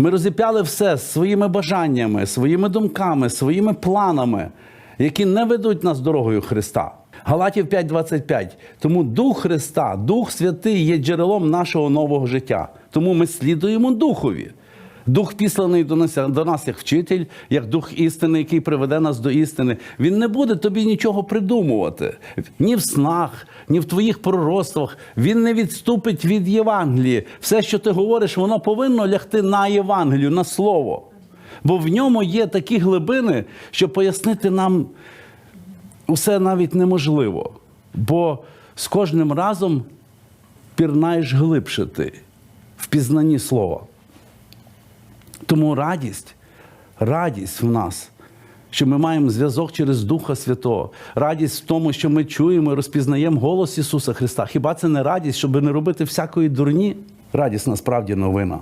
Ми розіп'яли все своїми бажаннями, своїми думками, своїми планами, які не ведуть нас дорогою Христа. Галатів 5.25. Тому Дух Христа, Дух Святий є джерелом нашого нового життя. Тому ми слідуємо Духові. Дух післаний до нас, до нас як вчитель, як дух істини, який приведе нас до істини. Він не буде тобі нічого придумувати ні в снах, ні в твоїх пророцтвах. Він не відступить від Євангелії. Все, що ти говориш, воно повинно лягти на Євангелію, на слово. Бо в ньому є такі глибини, що пояснити нам усе навіть неможливо. Бо з кожним разом пірнаєш глибше ти в пізнанні слова. Тому радість, радість в нас, що ми маємо зв'язок через Духа Святого, радість в тому, що ми чуємо і розпізнаємо голос Ісуса Христа. Хіба це не радість, щоб не робити всякої дурні? Радість насправді новина.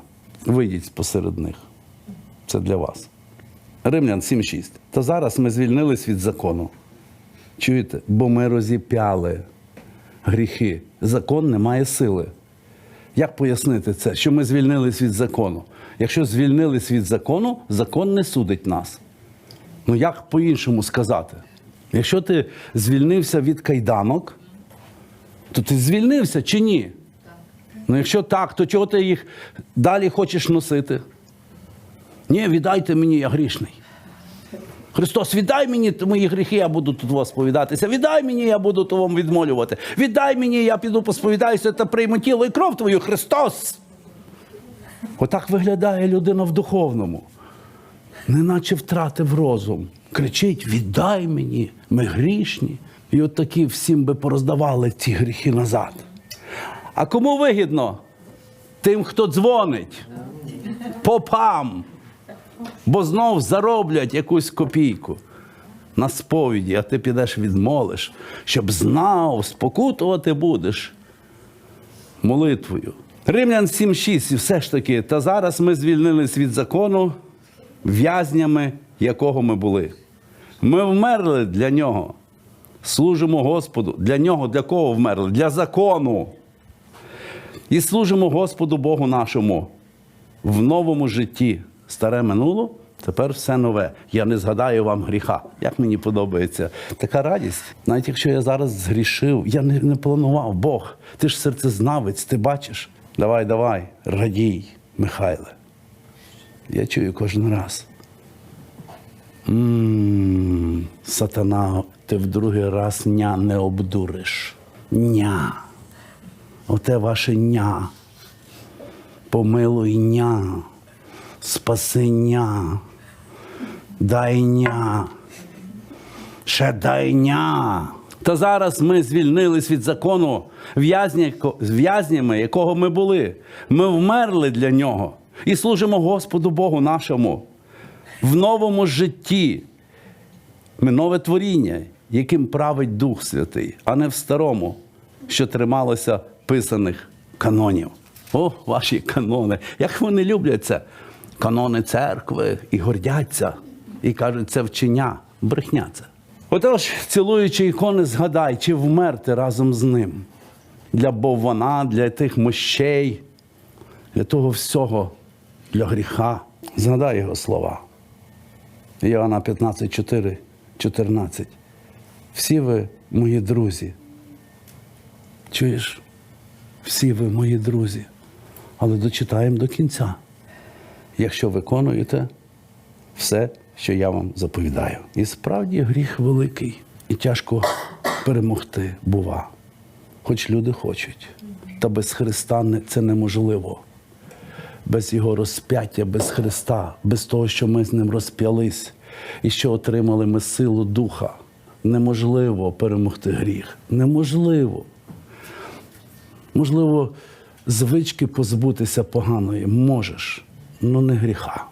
Вийдіть посеред них. Це для вас. Римлян 7.6. Та зараз ми звільнились від закону. Чуєте? Бо ми розіп'яли гріхи. Закон не має сили. Як пояснити це? Що ми звільнились від закону? Якщо звільнились від закону, закон не судить нас. Ну як по-іншому сказати? Якщо ти звільнився від кайданок, то ти звільнився чи ні? Ну якщо так, то чого ти їх далі хочеш носити? Ні, віддайте мені, я грішний. Христос, віддай мені мої гріхи, я буду тут вас сповідатися. Віддай мені, я буду то вам відмолювати. Віддай мені, я піду посповідаюся та прийму тіло і кров твою, Христос. Отак виглядає людина в духовному, неначе втратив розум. Кричить: віддай мені, ми грішні. І от такі всім би пороздавали ці гріхи назад. А кому вигідно? Тим, хто дзвонить, попам, бо знов зароблять якусь копійку на сповіді, а ти підеш відмолиш, щоб знав, спокутувати будеш молитвою. Римлян 7.6, і все ж таки, та зараз ми звільнились від закону, в'язнями якого ми були. Ми вмерли для нього. Служимо Господу. Для нього, для кого вмерли? Для закону. І служимо Господу Богу нашому в новому житті. Старе минуло, тепер все нове. Я не згадаю вам гріха. Як мені подобається така радість. Навіть якщо я зараз згрішив, я не, не планував Бог. Ти ж серцезнавець, ти бачиш. Давай, давай, радій, Михайле. Я чую кожен раз. м сатана, ти в другий раз ня не обдуриш. Ня. Оте ваше ня. Помилуй ня. Спасення. Дайня. Ще дайня. Та зараз ми звільнились від закону в'язнями, якого ми були. Ми вмерли для нього і служимо Господу Богу нашому в новому житті. Ми нове творіння, яким править Дух Святий, а не в старому, що трималося писаних канонів. О, ваші канони! Як вони люблять це? Канони церкви і гордяться, і кажуть, це вчення, брехня це. Отож, цілуючи ікони, згадай, чи вмерти разом з ним для боввана, для тих мощей, для того всього, для гріха. Згадай його слова. Іоанна 15, 4, 14. Всі ви мої друзі. Чуєш? Всі ви мої друзі. Але дочитаємо до кінця. Якщо виконуєте все, що я вам заповідаю. І справді гріх великий і тяжко перемогти бува. Хоч люди хочуть. Та без Христа це неможливо. Без Його розп'яття, без Христа, без того, що ми з ним розп'ялись і що отримали ми силу Духа. Неможливо перемогти гріх. Неможливо. Можливо, звички позбутися поганої можеш, але не гріха.